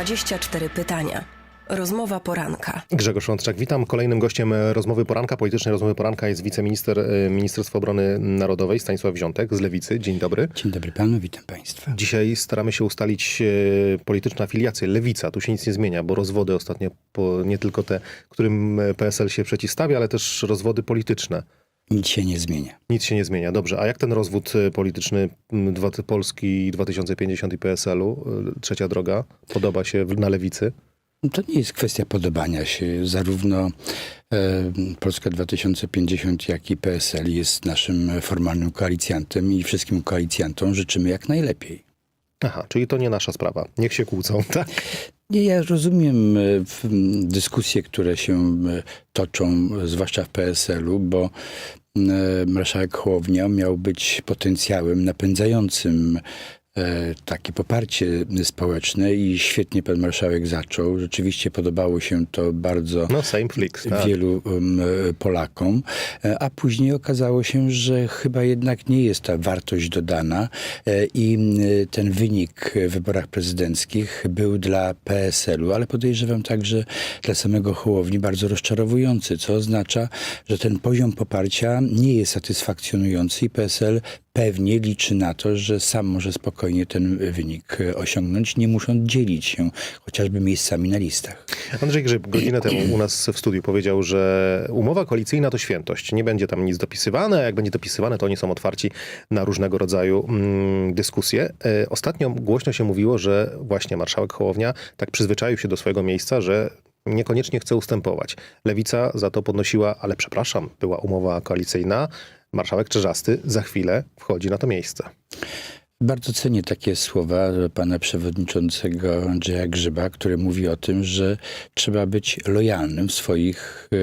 24 pytania. Rozmowa poranka. Grzegorz Łączak, witam. Kolejnym gościem e, rozmowy poranka, politycznej rozmowy poranka jest wiceminister e, Ministerstwa Obrony Narodowej Stanisław Wziątek z Lewicy. Dzień dobry. Dzień dobry panu, witam państwa. Dzisiaj staramy się ustalić e, polityczną afiliację. Lewica, tu się nic nie zmienia, bo rozwody ostatnio, nie tylko te, którym PSL się przeciwstawia, ale też rozwody polityczne. Nic się nie zmienia. Nic się nie zmienia. Dobrze, a jak ten rozwód e, polityczny Polski 2050 i PSL-u, e, trzecia droga, podoba się na Lewicy? To nie jest kwestia podobania się. Zarówno e, Polska 2050, jak i PSL jest naszym formalnym koalicjantem i wszystkim koalicjantom życzymy jak najlepiej. Aha, czyli to nie nasza sprawa. Niech się kłócą, tak? Nie, ja rozumiem e, dyskusje, które się e, toczą, zwłaszcza w PSL-u, bo marszałek Hołownia miał być potencjałem napędzającym e, takie poparcie społeczne i świetnie pan marszałek zaczął. Rzeczywiście podobało się to bardzo No, tak. wielu um, Polakom, E, a później okazało się, że chyba jednak nie jest ta wartość dodana e, i ten wynik w wyborach prezydenckich był dla PSL-u, ale podejrzewam także dla samego Hołowni bardzo rozczarowujący, co oznacza, że ten poziom poparcia nie jest satysfakcjonujący i PSL pewnie liczy na to, że sam może spokojnie ten wynik e, osiągnąć, nie musząc dzielić się chociażby miejscami na listach. Andrzej Grzyb godzinę temu u nas w studiu powiedział, że umowa koalicyjna to świętość. Nie będzie tam nic dopisywane, a jak będzie dopisywane, to oni są otwarci na różnego rodzaju mm, dyskusje. E, Ostatnio głośno się mówiło, że właśnie marszałek Hołownia tak przyzwyczaił się do swojego miejsca, że niekoniecznie chce ustępować. Lewica za to podnosiła, ale przepraszam, była umowa koalicyjna. Marszałek Czerzasty za chwilę wchodzi na to miejsce. Bardzo cenię takie słowa pana przewodniczącego Andrzeja Grzyba, który mówi o tym, że trzeba być lojalnym w swoich e,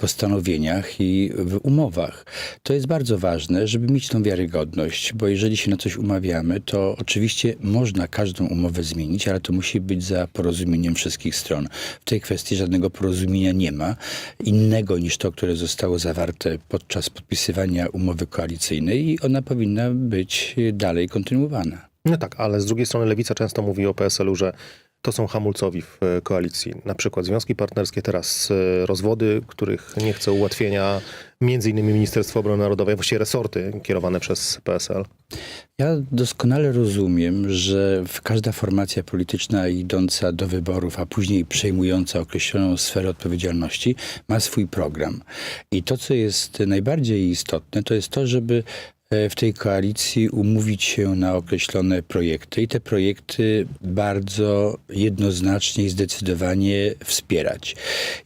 postanowieniach i w umowach. To jest bardzo ważne, żeby mieć tą wiarygodność, bo jeżeli się na coś umawiamy, to oczywiście można każdą umowę zmienić, ale to musi być za porozumieniem wszystkich stron. W tej kwestii żadnego porozumienia nie ma, innego niż to, które zostało zawarte podczas podpisywania umowy koalicyjnej i ona powinna być dalej kontynuowana. No tak, ale z drugiej strony Lewica często mówi o PSL-u, że to są hamulcowi w e, koalicji. Na przykład związki partnerskie, teraz e, rozwody, których nie chce ułatwienia między innymi Ministerstwo Obrony Narodowej, właściwie resorty kierowane przez PSL. Ja doskonale rozumiem, że każda formacja polityczna idąca do wyborów, a później przejmująca określoną sferę odpowiedzialności, ma swój program. I to, co jest najbardziej istotne, to jest to, żeby w tej koalicji umówić się na określone projekty i te projekty bardzo jednoznacznie i zdecydowanie wspierać.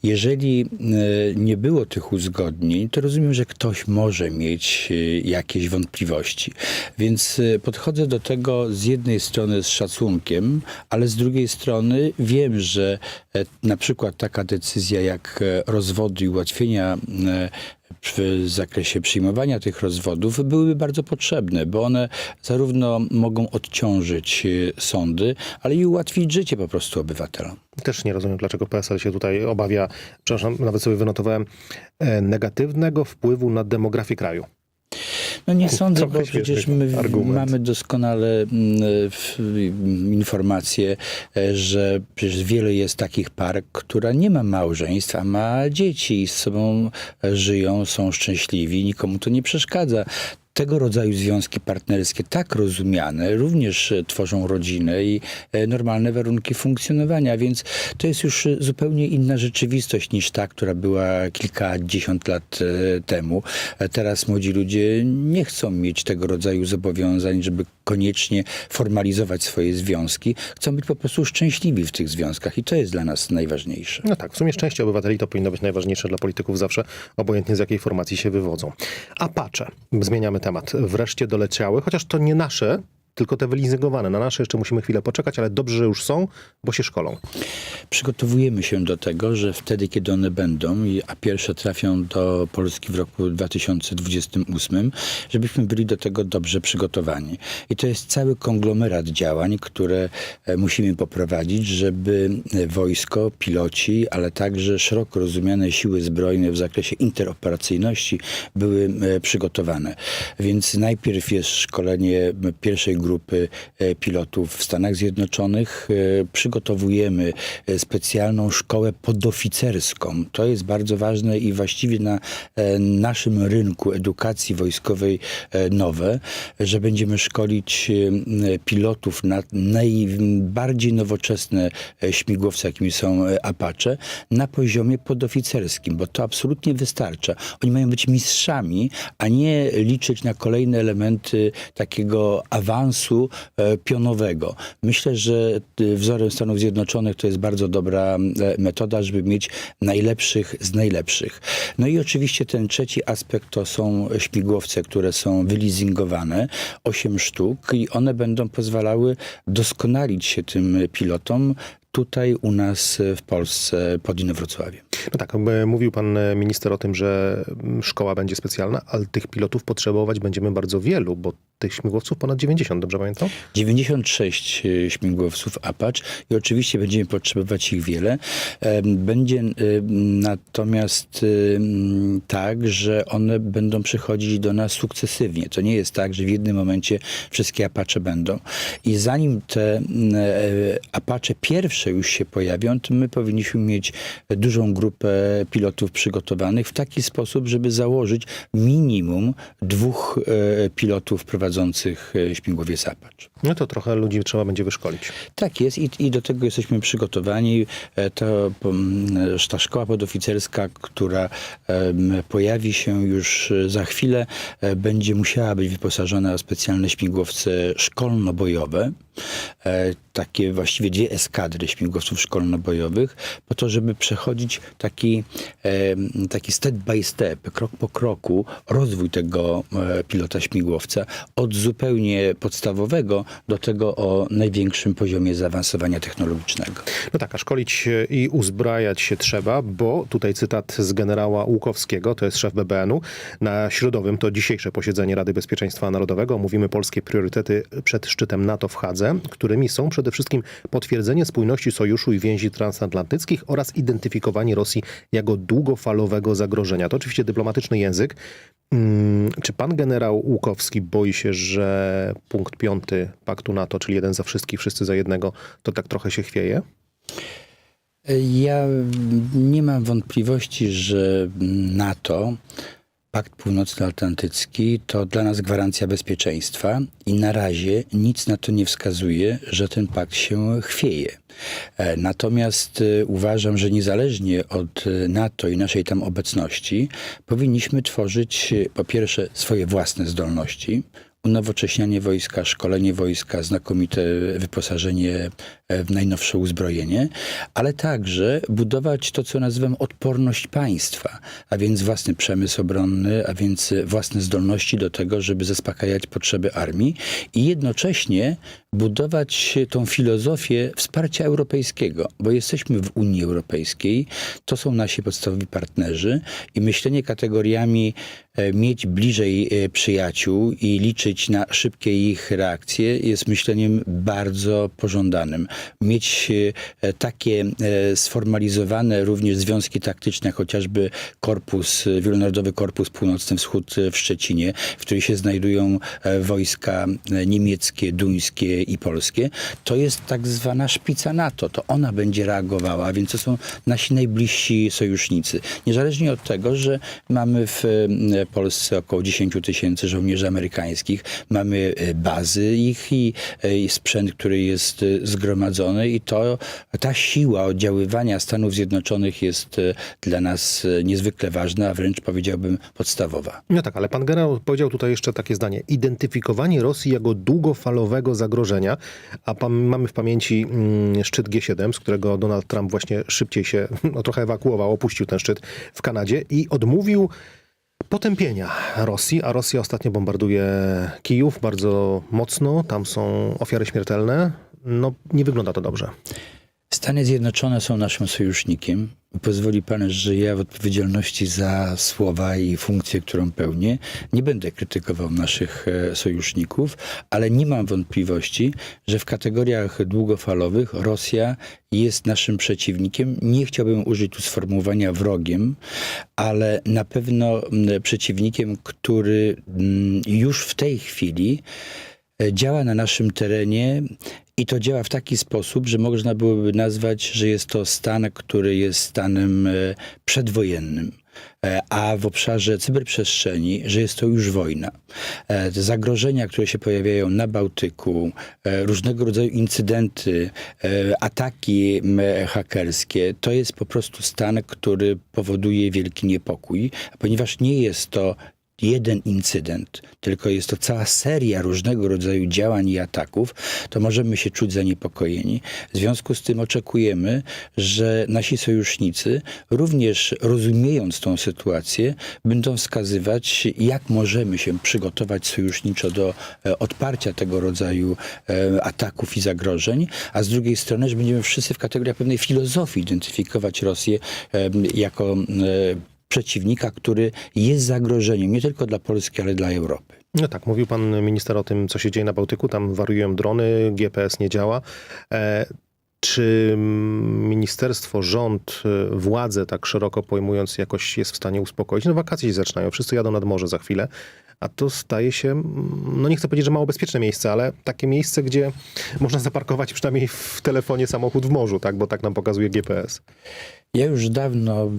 Jeżeli e, nie było tych uzgodnień, to rozumiem, że ktoś może mieć e, jakieś wątpliwości. Więc e, podchodzę do tego z jednej strony z szacunkiem, ale z drugiej strony wiem, że e, na przykład taka decyzja jak e, rozwody i ułatwienia e, w zakresie przyjmowania tych rozwodów byłyby bardzo potrzebne, bo one zarówno mogą odciążyć e, sądy, ale i ułatwić życie po prostu obywatelom. Też nie rozumiem, dlaczego PSL się tutaj obawia, przepraszam, nawet sobie wynotowałem, e, negatywnego wpływu na demografię kraju. No nie sądzę, bo przecież my argument. mamy doskonale mm, informacje, e, że przecież wiele jest takich par, która nie ma małżeństw, a ma dzieci i z sobą żyją, są szczęśliwi, nikomu to nie przeszkadza. Tego rodzaju związki partnerskie, tak rozumiane, również e, tworzą rodzinę i e, normalne warunki funkcjonowania, więc to jest już e, zupełnie inna rzeczywistość niż ta, która była kilkadziesiąt lat temu. Teraz młodzi ludzie nie chcą mieć tego rodzaju zobowiązań, żeby koniecznie formalizować swoje związki. Chcą być po prostu szczęśliwi w tych związkach i to jest dla nas najważniejsze. No tak, w sumie szczęście obywateli to powinno być najważniejsze dla polityków zawsze, obojętnie z jakiej formacji się wywodzą. Apacze, zmieniamy temat, wreszcie doleciały, chociaż to nie nasze, tylko te wylizygowane. Na nasze jeszcze musimy chwilę poczekać, ale dobrze, że już są, bo się szkolą. Przygotowujemy się do tego, że wtedy, kiedy one będą, a pierwsze trafią do Polski w roku 2028, żebyśmy byli do tego dobrze przygotowani. I to jest cały konglomerat działań, które e, musimy poprowadzić, żeby e, wojsko, piloci, ale także szeroko rozumiane siły zbrojne w zakresie interoperacyjności były e, przygotowane. Więc najpierw jest szkolenie pierwszej grupy e, pilotów w Stanach Zjednoczonych. E, Przygotowujemy e, specjalną szkołę podoficerską. To jest bardzo ważne i właściwie na naszym rynku edukacji wojskowej nowe, że będziemy szkolić pilotów na najbardziej nowoczesne śmigłowce, jakimi są Apache, na poziomie podoficerskim, bo to absolutnie wystarcza. Oni mają być mistrzami, a nie liczyć na kolejne elementy takiego awansu e, pionowego. Myślę, że e, wzorem Stanów Zjednoczonych to jest bardzo dobra e, metoda, żeby mieć najlepszych z najlepszych. No i oczywiście ten trzeci aspekt to są śmigłowce, które są wyleasingowane, 8 sztuk i one będą pozwalały doskonalić się tym pilotom tutaj u nas w Polsce pod Inowrocławiem. No tak, mówił pan e, minister o tym, że szkoła będzie specjalna, ale tych pilotów potrzebować będziemy bardzo wielu, bo tych śmigłowców ponad 90, dobrze pamiętam? 96 e, śmigłowców Apache i oczywiście będziemy potrzebować ich wiele. Będzie natomiast tak, że one będą przychodzić do nas sukcesywnie. To nie jest tak, że w jednym momencie wszystkie Apache będą. I zanim te e, Apache pierwsze już się pojawią, to my powinniśmy mieć dużą grupę pilotów przygotowanych w taki sposób, żeby założyć minimum dwóch e, pilotów prowadzących e, śmigłowiec Apache. No to trochę ludzi trzeba będzie wyszkolić. Tak jest i, i do tego jesteśmy przygotowani. E, To, mm, ta szkoła podoficerska, która pojawi się już za chwilę, będzie musiała być wyposażona w specjalne śmigłowce szkolno-bojowe. E, Takie właściwie dwie eskadry śmigłowców szkolno-bojowych, po to, żeby przechodzić taki, em, taki step by step, krok po kroku, rozwój tego e, pilota śmigłowca od zupełnie podstawowego do tego o największym poziomie zaawansowania technologicznego. No tak, a szkolić i uzbrajać się trzeba, bo tutaj cytat z generała Łukowskiego, to jest szef BBN-u, na środowym, to dzisiejsze posiedzenie Rady Bezpieczeństwa Narodowego, mówimy polskie priorytety przed szczytem NATO w Hadze, którymi są przede wszystkim potwierdzenie spójności sojuszu i więzi transatlantyckich oraz identyfikowanie Rosji jako długofalowego zagrożenia. To oczywiście dyplomatyczny język. Mm, Czy pan generał Łukowski boi się, że punkt piąty paktu NATO, czyli jeden za wszystkich, wszyscy za jednego, to tak trochę się chwieje? Ja nie mam wątpliwości, że NATO, Pakt Północnoatlantycki, to dla nas gwarancja bezpieczeństwa i na razie nic na to nie wskazuje, że ten pakt się chwieje. E, Natomiast e, uważam, że niezależnie od e, NATO i naszej tam obecności, powinniśmy tworzyć po pierwsze swoje własne zdolności, unowocześnianie wojska, szkolenie wojska, znakomite wyposażenie w najnowsze uzbrojenie, ale także budować to, co nazywam odporność państwa, a więc własny przemysł obronny, a więc własne zdolności do tego, żeby zaspokajać potrzeby armii i jednocześnie budować tą filozofię wsparcia europejskiego, bo jesteśmy w Unii Europejskiej, to są nasi podstawowi partnerzy i myślenie kategoriami e, mieć bliżej e, przyjaciół i liczyć na szybkie ich reakcje jest myśleniem bardzo pożądanym. Mieć e, takie e, sformalizowane również związki taktyczne, chociażby korpus, e, Wielonarodowy Korpus Północny Wschód e, w Szczecinie, w którym się znajdują wojska niemieckie, duńskie i polskie, to jest tak zwana szpica NATO. To ona będzie reagowała, więc to są nasi najbliżsi sojusznicy. Niezależnie od tego, że mamy w Polsce około 10 tysięcy żołnierzy amerykańskich, mamy bazy ich i, sprzęt, który jest e, zgromadzony i to, ta siła oddziaływania Stanów Zjednoczonych jest e, dla nas e, niezwykle ważna, a wręcz powiedziałbym podstawowa. No tak, ale pan generał powiedział tutaj jeszcze takie zdanie. Identyfikowanie Rosji jako długofalowego zagrożenia, a pan, mamy w pamięci mm, szczyt G7, z którego Donald Trump właśnie szybciej się no, trochę ewakuował, opuścił ten szczyt w Kanadzie i odmówił potępienia Rosji, a Rosja ostatnio bombarduje Kijów bardzo mocno, tam są ofiary śmiertelne. No, nie wygląda to dobrze. Stany Zjednoczone są naszym sojusznikiem. Pozwoli pan, że ja w odpowiedzialności za słowa i funkcję, którą pełnię, nie będę krytykował naszych e, sojuszników, ale nie mam wątpliwości, że w kategoriach długofalowych Rosja jest naszym przeciwnikiem. Nie chciałbym użyć tu sformułowania wrogiem, ale na pewno przeciwnikiem, który już w tej chwili e, działa na naszym terenie i to działa w taki sposób, że można byłoby nazwać, że jest to stan, który jest stanem e, przedwojennym. E, A w obszarze cyberprzestrzeni, że jest to już wojna. E, Te zagrożenia, które się pojawiają na Bałtyku, różnego rodzaju incydenty, ataki hakerskie, to jest po prostu stan, który powoduje wielki niepokój, ponieważ nie jest to jeden incydent, tylko jest to cała seria różnego rodzaju działań i ataków, to możemy się czuć zaniepokojeni. W związku z tym oczekujemy, że nasi sojusznicy, również rozumiejąc tą sytuację, będą wskazywać, jak możemy się przygotować sojuszniczo do e, odparcia tego rodzaju e, ataków i zagrożeń, a z drugiej strony, że będziemy wszyscy w kategoriach pewnej filozofii identyfikować Rosję jako e, przeciwnika, który jest zagrożeniem nie tylko dla Polski, ale dla Europy. No tak, mówił pan minister o tym, co się dzieje na Bałtyku. Tam wariują drony, GPS nie działa. E, czy ministerstwo, rząd, e, władze tak szeroko pojmując jakoś jest w stanie uspokoić? No wakacje się zaczynają, wszyscy jadą nad morze za chwilę, a to staje się, mm, no nie chcę powiedzieć, że mało bezpieczne miejsce, ale takie miejsce, gdzie można zaparkować przynajmniej w telefonie samochód w morzu, tak? Bo tak nam pokazuje GPS. Ja już dawno e,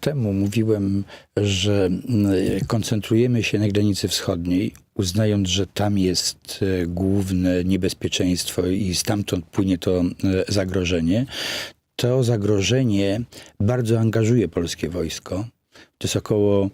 temu mówiłem, że mm, koncentrujemy się na granicy wschodniej, uznając, że tam jest e, główne niebezpieczeństwo i stamtąd płynie to e, zagrożenie. To zagrożenie bardzo angażuje polskie wojsko. To jest około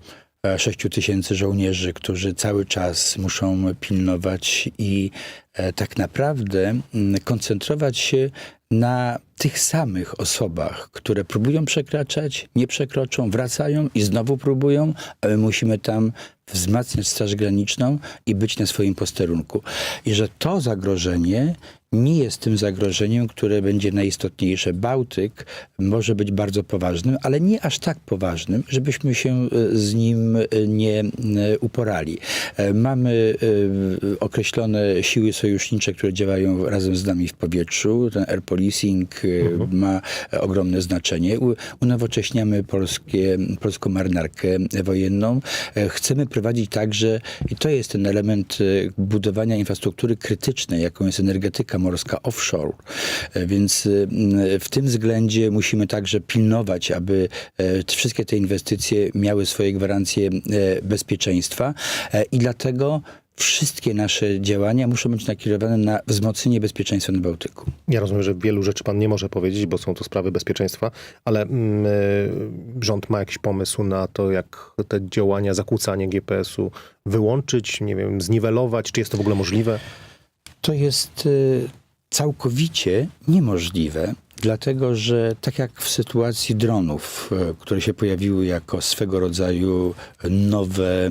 6 tysięcy żołnierzy, którzy cały czas muszą pilnować i e, tak naprawdę mm, koncentrować się na tych samych osobach, które próbują przekraczać, nie przekroczą, wracają i znowu próbują, a my musimy tam wzmacniać Straż Graniczną i być na swoim posterunku. I że to zagrożenie nie jest tym zagrożeniem, które będzie najistotniejsze. Bałtyk może być bardzo poważnym, ale nie aż tak poważnym, żebyśmy się e, z nim e, nie e, uporali. Mamy określone siły sojusznicze, które działają razem z nami w powietrzu. Ten air policing e, ma ogromne znaczenie. Unowocześniamy polskie, polską marynarkę wojenną. Chcemy prowadzić także, i to jest ten element budowania infrastruktury krytycznej, jaką jest energetyka morska offshore. E, Więc e, w tym względzie musimy także pilnować, aby e, wszystkie te inwestycje miały swoje gwarancje bezpieczeństwa i dlatego wszystkie nasze działania muszą być nakierowane na wzmocnienie bezpieczeństwa na Bałtyku. Ja rozumiem, że wielu rzeczy pan nie może powiedzieć, bo są to sprawy bezpieczeństwa, ale mm, rząd ma jakiś pomysł na to, jak te działania, zakłócanie GPS-u wyłączyć, nie wiem, zniwelować? Czy jest to w ogóle możliwe? To jest y, całkowicie niemożliwe, dlatego że tak jak w sytuacji dronów, y, które się pojawiły jako swego rodzaju nowe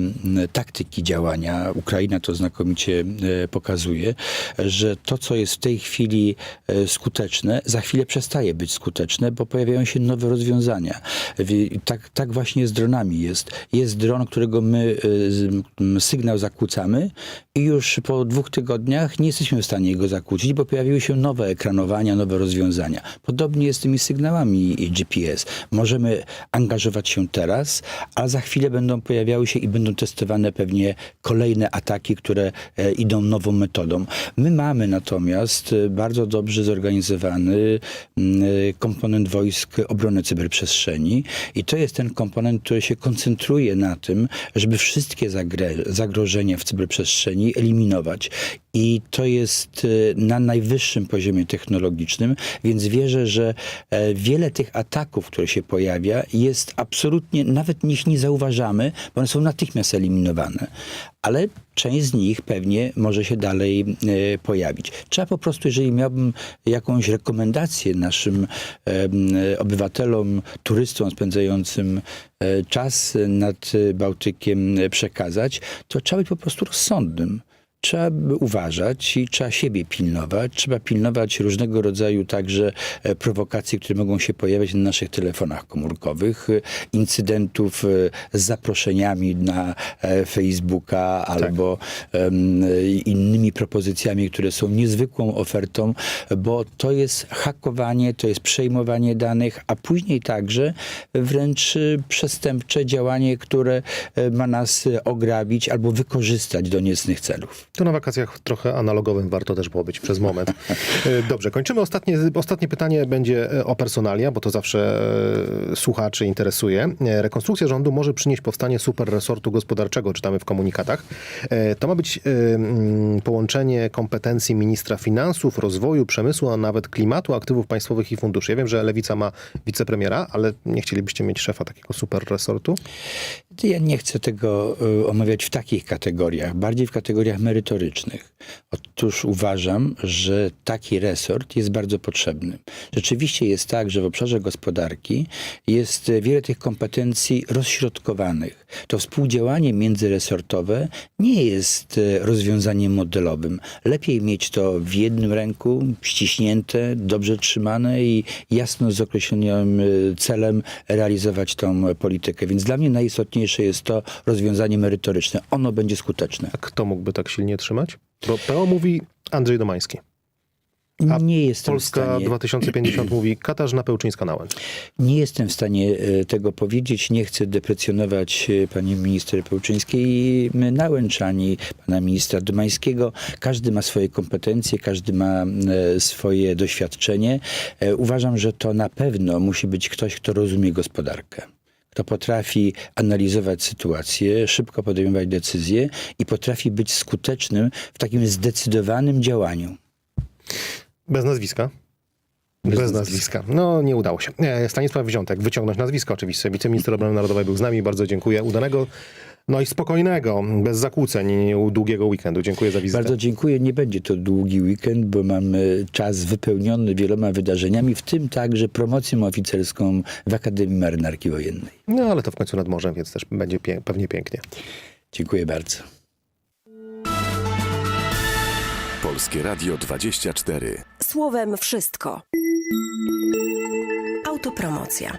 taktyki działania, Ukraina to znakomicie y, pokazuje, że to, co jest w tej chwili y, skuteczne, za chwilę przestaje być skuteczne, bo pojawiają się nowe rozwiązania. Wi- Tak, tak właśnie z dronami jest. Jest dron, którego my sygnał zakłócamy i już po dwóch tygodniach nie jesteśmy w stanie go zakłócić, bo pojawiły się nowe ekranowania, nowe rozwiązania. Podobnie jest z tymi sygnałami GPS. Możemy angażować się teraz, a za chwilę będą pojawiały się i będą testowane pewnie kolejne ataki, które e, idą nową metodą. My mamy natomiast e, bardzo dobrze zorganizowany mm, e, komponent wojsk obrony cyberprzestrzeni i to jest ten komponent, który się koncentruje na tym, żeby wszystkie zagrożenia w cyberprzestrzeni eliminować. I to jest e, na najwyższym poziomie technologicznym, więc wierzę, że e, wiele tych ataków, które się pojawia, jest absolutnie, nawet ich nie zauważamy, bo one są natychmiast eliminowane. Ale część z nich pewnie może się dalej e, pojawić. Trzeba po prostu, jeżeli miałbym jakąś rekomendację naszym obywatelom, turystom spędzającym e, czas nad Bałtykiem przekazać, to trzeba być po prostu rozsądnym. Trzeba uważać i trzeba siebie pilnować. Trzeba pilnować różnego rodzaju także e, prowokacji, które mogą się pojawiać na naszych telefonach komórkowych, e, incydentów e, z zaproszeniami na Facebooka albo em, e, innymi propozycjami, które są niezwykłą ofertą, bo to jest hakowanie, to jest przejmowanie danych, a później także wręcz przestępcze działanie, które ma nas ograbić albo wykorzystać do niecnych celów. To na wakacjach trochę analogowym warto też było być przez moment. E, Dobrze, kończymy. Ostatnie, ostatnie pytanie będzie e, o personalia, bo to zawsze e, słuchaczy interesuje. Rekonstrukcja rządu może przynieść powstanie super resortu gospodarczego, czytamy w komunikatach. To ma być mm, połączenie kompetencji ministra finansów, rozwoju, przemysłu, a nawet klimatu, aktywów państwowych i funduszy. Ja wiem, że Lewica ma wicepremiera, ale nie chcielibyście mieć szefa takiego super resortu? Ja nie chcę tego y, omawiać w takich kategoriach, bardziej w kategoriach merytorycznych. Otóż uważam, że taki resort jest bardzo potrzebny. Rzeczywiście jest tak, że w obszarze gospodarki jest wiele tych kompetencji rozśrodkowanych. To współdziałanie międzyresortowe nie jest e, rozwiązaniem modelowym. Lepiej mieć to w jednym ręku, ściśnięte, dobrze trzymane i jasno z określonym e, celem realizować tą politykę. Więc dla mnie najistotniejsze jest to rozwiązanie merytoryczne. Ono będzie skuteczne. A kto mógłby tak silnie trzymać? Bo PO mówi Andrzej Domański. A nie jestem w Polska stanie... 2050 mówi Katarzyna Pełczyńska-Nałęcz. Nie jestem w stanie e, tego powiedzieć. Nie chcę deprecjonować e, pani minister Pełczyńskiej Nałęcz, ani pana ministra Domańskiego. Każdy ma swoje kompetencje, każdy ma e, swoje doświadczenie. Uważam, że to na pewno musi być ktoś, kto rozumie gospodarkę. Kto potrafi analizować sytuację, szybko podejmować decyzje i potrafi być skutecznym w takim zdecydowanym działaniu. Bez nazwiska? Bez, nazwiska. No, nie udało się. Nie, Stanisław Wziątek, wyciągnąć nazwisko oczywiście. Wiceminister Obrony Narodowej był z nami. Bardzo dziękuję. Udanego, no i spokojnego, bez zakłóceń, długiego weekendu. Dziękuję za wizytę. Bardzo dziękuję. Nie będzie to długi weekend, bo mamy czas wypełniony wieloma wydarzeniami, w tym także promocją oficerską w Akademii Marynarki Wojennej. No, ale to w końcu nad morzem, więc też będzie pie- pewnie pięknie. Dziękuję bardzo. Polskie Radio 24. Słowem wszystko. Autopromocja.